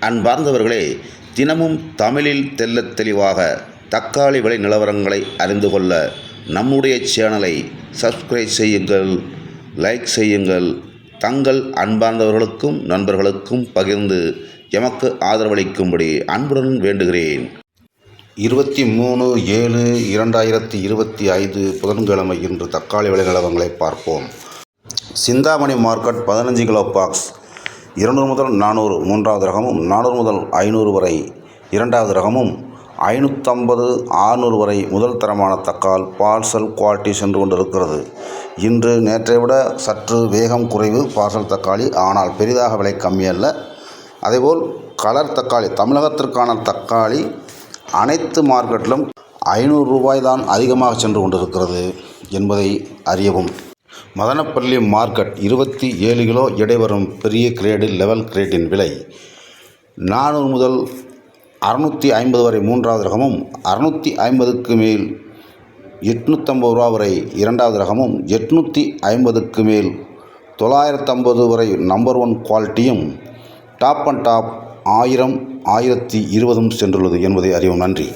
அன்பார்ந்தவர்களே தினமும் தமிழில் தெள்ளத் தெளிவாக தக்காளி விலை நிலவரங்களை அறிந்து கொள்ள நம்முடைய சேனலை சப்ஸ்கிரைப் செய்யுங்கள் லைக் செய்யுங்கள். தங்கள் அன்பார்ந்தவர்களுக்கும் நண்பர்களுக்கும் பகிர்ந்து எமக்கு ஆதரவளிக்கும்படி அன்புடன் வேண்டுகிறேன். இருபத்தி மூணு ஏழு இரண்டாயிரத்தி இருபத்தி ஐந்து புதன்கிழமை இன்று தக்காளி விலை நிலவரங்களை பார்ப்போம். சிந்தாமணி மார்க்கெட் பதினஞ்சு கிலோ பாக்ஸ் இருநூறு முதல் நானூறு மூன்றாவது ரகமும் நானூறு முதல் ஐநூறு வரை இரண்டாவது ரகமும் ஐநூற்றம்பது ஆறுநூறு வரை முதல் தரமான தக்கால் பார்சல் குவாலிட்டி சென்று கொண்டிருக்கிறது. இன்று நேற்றை விட சற்று வேகம் குறைவு பார்சல் தக்காளி ஆனால் பெரிதாக விலை கம்மியல்ல. அதேபோல் கலர் தக்காளி தமிழகத்திற்கான தக்காளி அனைத்து மார்க்கெட்டிலும் ஐநூறு ரூபாய் தான் அதிகமாக சென்று கொண்டிருக்கிறது என்பதை அறியவும். மதனப்பள்ளி மார்க்கெட் இருபத்தி ஏழு கிலோ எடை வரும் பெரிய கிரேடு லெவல் கிரேட்டின் விலை நானூறு முதல் அறுநூற்றி ஐம்பது வரை மூன்றாவது ரகமும் அறுநூற்றி ஐம்பதுக்கு மேல் எட்நூற்றம்பது ரூபா வரை இரண்டாவது ரகமும் எட்நூற்றி ஐம்பதுக்கு மேல் தொள்ளாயிரத்தம்பது வரை நம்பர் ஒன் குவாலிட்டியும் டாப் அண்ட் டாப் ஆயிரம் ஆயிரத்தி இருபதும் சென்றுள்ளது என்பதை அறிவோம். நன்றி.